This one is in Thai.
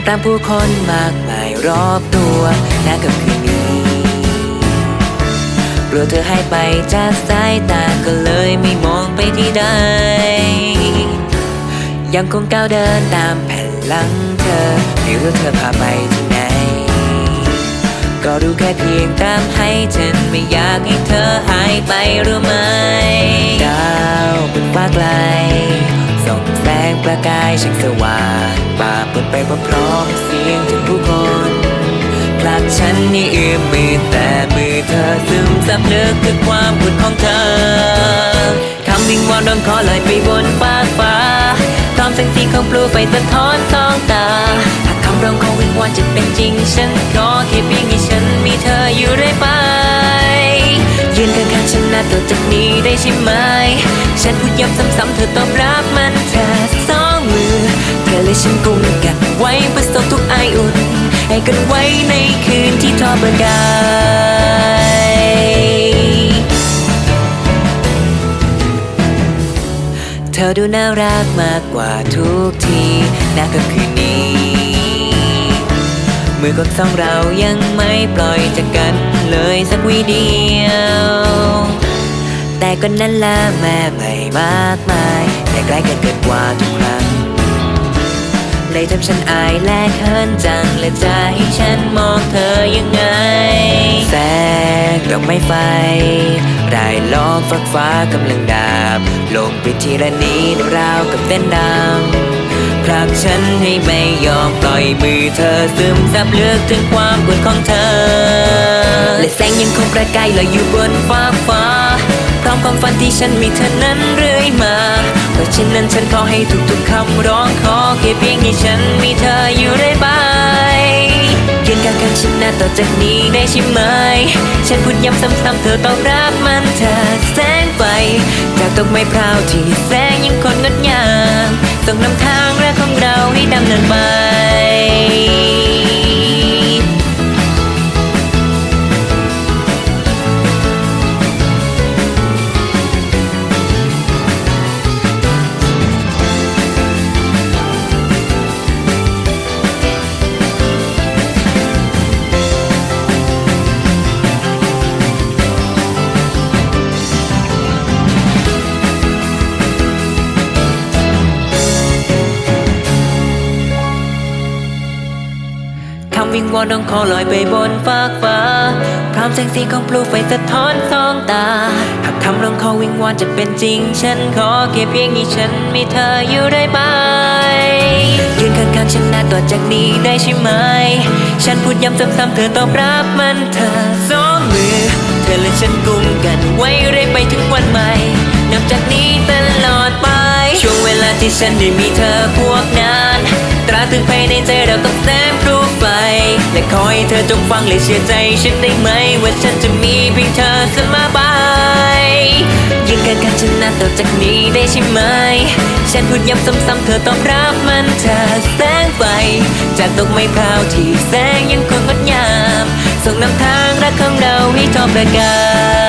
ทำกลางผู้คนมากมายรอบตัวและกับคืนนี้กลัวเธอให้ไปจากสายตาก็เลยไม่มองไปที่ใด ยังคงก้าวเดินตามแผ่นหลังเธอไม่รู้เธอพาไปที่ไหน ก็รู้แค่เพียงตามให้ฉันไม่อยากให้เธอหายไปรู้ไหมดาวบนฟ้าไกล ส่องแสงประกายช่างสว่างป่าเปิดไปพร้อมเสียงจากผู้คนผลักฉันให้เอื้อมมือแต่มือเธอซึมซับเลึกคือความบุญของเธอคำวิงวอนร้องขอลอยไปบนฟ้ากฟ้าพร้อมแสงสีของปลูไฟสะท้อนสองตาหากคำร้องของวิงวอนจะเป็นจริง ฉันขอแค่เพียงให้ฉันมีเธออยู่เรื่อยไปยืนข้างๆฉันนะต่อจากนี้ได้ใช่ไหม ฉันพูดย้ำซ้ำๆเธอตอบรับมันแค่สองมือ เธอและฉันกุมกันไว้เพื่อส่งทุกไออุ่น ให้กันไว้ในคืนที่ทอประกายเธอดูน่ารักมากกว่าทุกทีน่าก็คืนนี้ มือของสองเรายังไม่ปล่อยจากกันเลยสักวิเดียว แต่ก็นั้นละแม่ไม่มากมาย แต่ใกล้กันเกินกว่าทุกครั้งเลยทำฉันอายและเขินจังและจะให้ฉันมองเธอยังไง แสงดอกไม้ไฟ รายล้อมฝักฟ้ากำลังดาบลงไปทีละนิดราวกับเต้นดำผลักฉันให้ไม่ยอมปล่อยมือเธอซึมซับเลึกถึงความกดของเธอ และแสงยังคงประกายลอยอยู่บนฟ้าฟ้า ร้อมความฝันที่ฉันมีเธอนั้นเรื่อยมา เพราะฉะนั้นฉันขอให้ทุกๆคำร้องขอแค่เพียงให้ฉันมีเธออยู่เรื่อยไปยืนข้างๆฉันนะต่อจากนี้ได้ใช่ไหม ฉันพูดย้ำซ้ำๆเธอตอบรับมันเธอแสงไฟจากตกไม้พราวที่แสงยังคงงดงามส่งนำทางรักของเราให้ดำเนินไป วิงวอนน้องขอลอยไปบนฟากฟ้า พร้อมแสงสีของปลูไฟสะท้อนสองตา หากคำร้องขอวิงวอนจะเป็นจริง ฉันขอแค่เพียงให้ฉันมีเธออยู่ได้ไปยืนข้างๆฉันนะต่อจากนี้ได้ใช่ไหม ฉันพูดย้ำซ้ำๆเธอตอบรับมันเธอสองมือ เธอและฉันกุมกันไว้เรื่อยไปถึงวันใหม่นับจากนี้ตลอดไป ช่วงเวลาที่ฉันได้มีเธอพวกนั้น ตราตรึงภายในใจเราต้องแสงพลุไฟ และขอให้เธอจงฟังและเชื่อใจฉันได้ไหม ว่าฉันจะมีเพียงเธอเสมอไปยืนกันกันชนะต่อจากนี้ได้ใช่ไหม ฉันพูดย้ำซ้ำๆเธอตอบรับมันเธอแสงไฟ จากดอกไม้พราวที่แสงยังคงงดงาม ส่งนำทางรักของเราให้ทอประกาย